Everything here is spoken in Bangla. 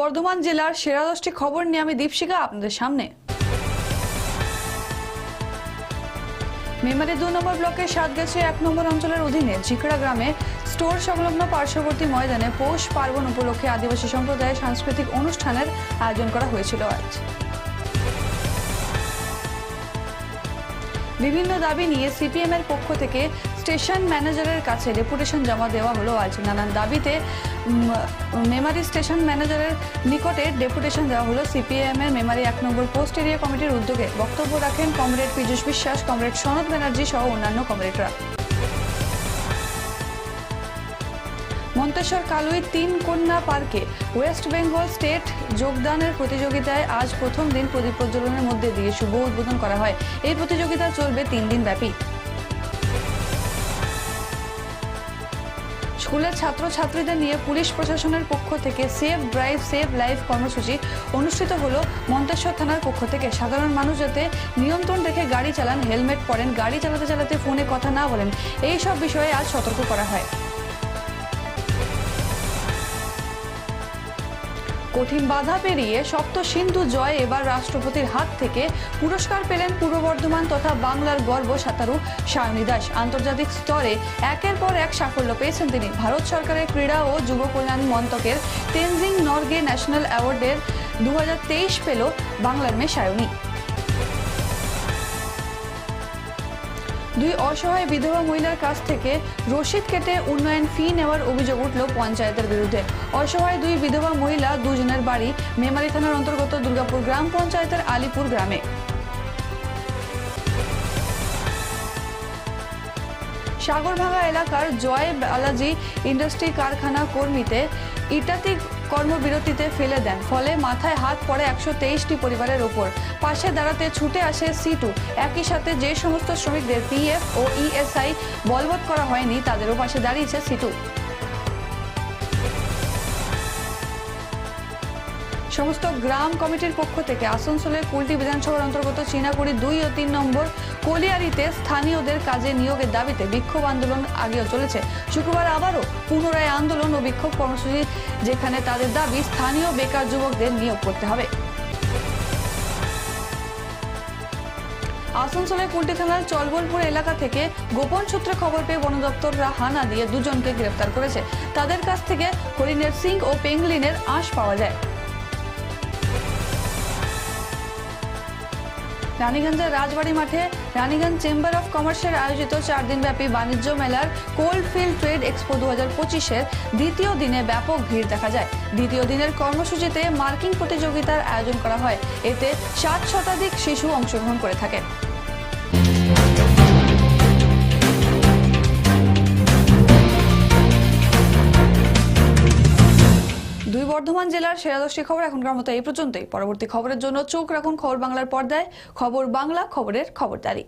বর্ধমান জেলার সেরা দশটি খবর নিয়ে আমি দীপশিকা আপনাদের সামনে। মেমারি দু নম্বর ব্লকের সাত গেছে এক নম্বর অঞ্চলের অধীনে ঝিকড়া গ্রামে স্টোর সংলগ্ন পার্শ্ববর্তী ময়দানে পৌষ পার্বণ উপলক্ষে আদিবাসী সম্প্রদায়ের সাংস্কৃতিক অনুষ্ঠানের আয়োজন করা হয়েছিল আজ। বিভিন্ন দাবি নিয়ে সিপিএম এর পক্ষ থেকে স্টেশন ম্যানেজারের কাছে ডেপুটেশন জমা দেওয়া হলো আজ। নানান দাবিতে মেমারি স্টেশন ম্যানেজারের নিকটে ডেপুটেশন দেওয়া হলো সিপিএম এর মেমারি এক নম্বর পোস্ট এরিয়া কমিটির উদ্যোগে। বক্তব্য রাখেন কমরেড পীযুষ বিশ্বাস, কমরেড সনদ ব্যানার্জি সহ অন্যান্য কমরেডরা। মন্তেশ্বর কালুই তিন কন্যা পার্কে ওয়েস্ট বেঙ্গল স্টেট যোগদানের প্রতিযোগিতায় আজ প্রথম দিন প্রদীপ প্রজ্বলনের মধ্যে দিয়ে শুভ উদ্বোধন করা হয়। এই প্রতিযোগিতা চলবে তিন দিন ব্যাপী। স্কুলের ছাত্রছাত্রীদের নিয়ে পুলিশ প্রশাসনের পক্ষ থেকে সেভ ড্রাইভ, সেভ লাইফ কর্মসূচি অনুষ্ঠিত হলো মন্তেশ্বর থানার পক্ষ থেকে। সাধারণ মানুষ যাতে নিয়ন্ত্রণ রেখে গাড়ি চালান, হেলমেট পরেন, গাড়ি চালাতে চালাতে ফোনে কথা না বলেন এই সব বিষয়ে আজ সতর্ক করা হয়। কঠিন বাধা পেরিয়ে সপ্ত সিন্ধু জয় এবার রাষ্ট্রপতির হাত থেকে পুরস্কার পেলেন পূর্ব বর্ধমান তথা বাংলার গর্ব সাঁতারু সায়নী দাস। আন্তর্জাতিক স্তরে একের পর এক সাফল্য পেয়েছেন তিনি। ভারত সরকারের ক্রীড়া ও যুব কল্যাণ মন্ত্রকের তেনজিং নর্গে ন্যাশনাল অ্যাওয়ার্ডের দু পেল বাংলার মেয়ে সায়নী। দুই অসহায় বিধবা মহিলার কাছ থেকে রসিদ কেটে উন্নয়ন ফি নেওয়ার অভিযোগ উঠল পঞ্চায়েতের বিরুদ্ধে। অসহায় দুই বিধবা মহিলা দুজনের বাড়ি মেমারি থানার অন্তর্গত দুর্গাপুর গ্রাম পঞ্চায়েতের আলিপুর গ্রামে। সাগরভাঙা এলাকার জয় বালাজি ইন্ডাস্ট্রি কারখানা কর্মীতে ইটাতি কর্মবিরতিতে ফেলে দেন, ফলে মাথায় হাত পড়ে একশো তেইশটি পরিবারের ওপর। পাশে দাঁড়াতে ছুটে আসে সিটু। একই সাথে যে সমস্ত শ্রমিকদের পিএফ ও ইএসআই বলবৎ করা হয়নি তাদেরও পাশে দাঁড়িয়েছে সিটু। সমস্ত গ্রাম কমিটির পক্ষ থেকে আসানসোলের কুলটি বিধানসভার অন্তর্গত চীনাকুড়ি দুই ও তিন নম্বর কলিয়ারিতে স্থানীয়দের কাজে নিয়োগের দাবিতে বিক্ষোভ আন্দোলন আগেও চলেছে। শুক্রবার আবারও পুনরায় আন্দোলন ও বিক্ষোভ কর্মসূচি যেখানে তাদের দাবি স্থানীয় বেকার যুবকদের নিয়োগ করতে হবে। আসানসোলের কুলটি থানার চলবলপুর এলাকা থেকে গোপন সূত্রে খবর পেয়ে বন দপ্তররা হানা দিয়ে দুজনকে গ্রেপ্তার করেছে। তাদের কাছ থেকে হরিণের সিং ও পেঙ্গলিনের আঁশ পাওয়া যায়। রানীগঞ্জের রাজবাড়ি মাঠে রানীগঞ্জ চেম্বার অফ কমার্সের আয়োজিত চার দিনব্যাপী বাণিজ্য মেলার কোল্ড ফিল্ড ট্রেড এক্সপো দু হাজার পঁচিশের দ্বিতীয় দিনে ব্যাপক ভিড় দেখা যায়। দ্বিতীয় দিনের কর্মসূচিতে মার্কিং প্রতিযোগিতার আয়োজন করা হয়। এতে সাত শতাধিক শিশু অংশগ্রহণ করে থাকেন। দুই বর্ধমান জেলার সেরা দশটি খবর এখনকার মতো এই পর্যন্তই। পরবর্তী খবরের জন্য চোখ রাখুন খবর বাংলার পর্দায়। খবর বাংলা, খবরের খবরদারি।